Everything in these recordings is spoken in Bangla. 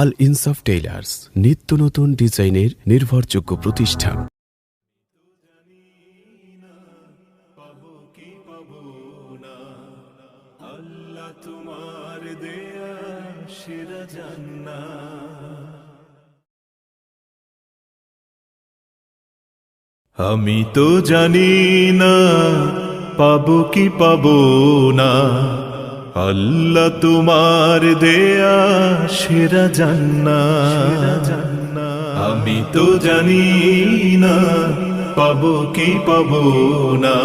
আল ইনসাফ টেইলার্স, নিত্য নতুন ডিজাইনের নির্ভরযোগ্য প্রতিষ্ঠান। তোমার দেয়া সেরা আমি তো জানি না, পাবো কি পাবো না। আল্লাহ তোমার দেয়া সেরা জান্না আমি তো জানি না, পাবো কি পাবো না।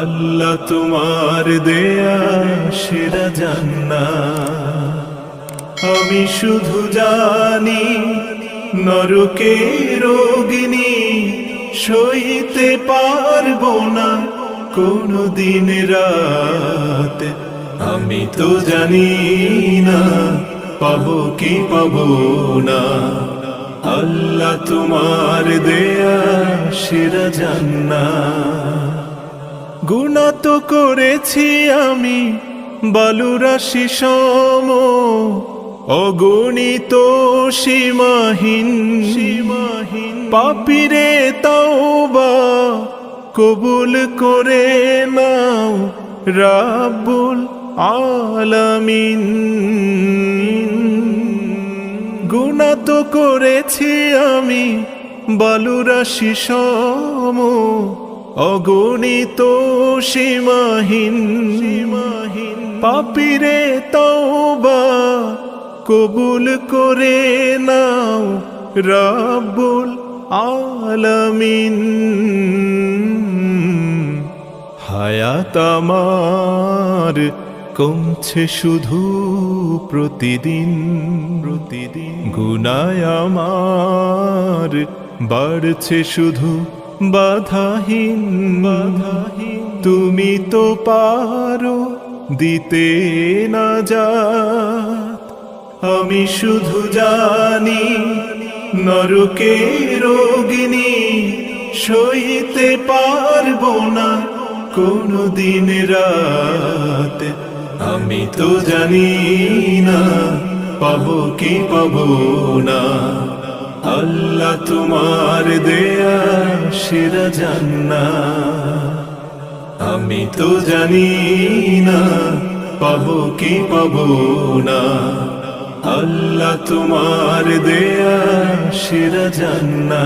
আল্লাহ তোমার দেয়া সেরা জান্না আমি শুধু জানি, নরকে রোগিনী সইতে পারব না। কোনো দিন রাত আমি তো জানি না, পাবো কি পাবো না। আল্লাহ তোমার দেয়া সেরা জান্না গুণা তো করেছি আমি বালুরাশি সম। অগণিত সীমাহীন সীমাহীন, পাপিরে তাওবা কবুল করে নাও। রাব্বুল আলামিন। গুণা তো করেছি আমি বালুরাশি সম, অগণিত সীমাহীন। সীমাহীন পাপিরে তওবা কবুল করে নাও রাবুল আলামিন। হায়াত আমার কমছে শুধু প্রতিদিন প্রতিদিন। গুনায় আমার বাড়ছে শুধু বাধাহীন। বাধাহীন তুমি তো পারো দিতে না যা আমি শুধু জানি নরকে রোগিনী সইতে পারব না। কোনো দিন রাত? আমি তো জানি না, পাবো কি পাবো না। আল্লাহ তোমার দেয়া সেরা জান্না আমি তো জানি না, পাবো কি পাবো না। আল্লাহ তোমার দেয়া সেরা জান্না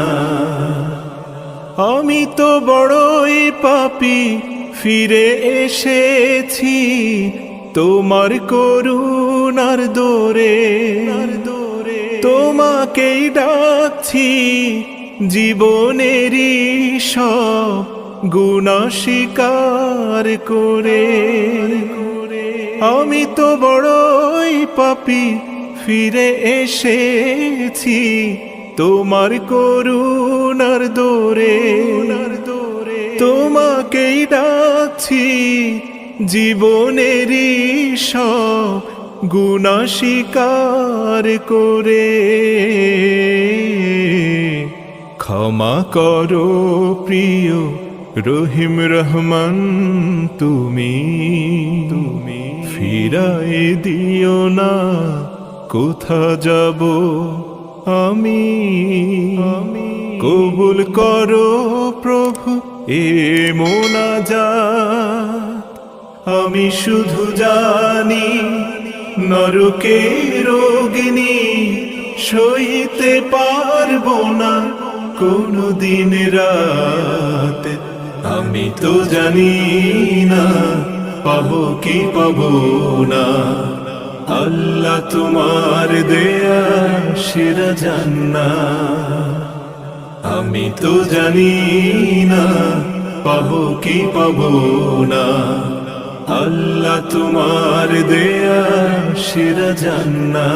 আমি তো বড়ই পাপি ফিরে এসেছি তোমার করুণার দোরে। দোরে তোমাকেই ডাকছি জীবনেরই সব গুণা স্বীকার করে। আমি তো বড়ই পাপি, ফিরে এসেছি তোমার করুণার দোরে। তোমাকেই ডাকছি জীবনেরই সব গুণা স্বীকার করে। ক্ষমা করো প্রিয় রহিম রহমান তুমি তুমি ফিরাই দিও না কোথা যাব আমি? আমি কবুল করো এ মোনাজা আমি শুধু জানি, নরকে রোগিনী সইতে পারব না কোনো দিন রাত। আমি তো জানি না, পাবো কি পাবো না। আল্লাহ তোমার দেয়া সেরা জান্না আমি তো জানি না পাবো কি পাবো না। আল্লাহ তোমার দেয়া সেরা জান্না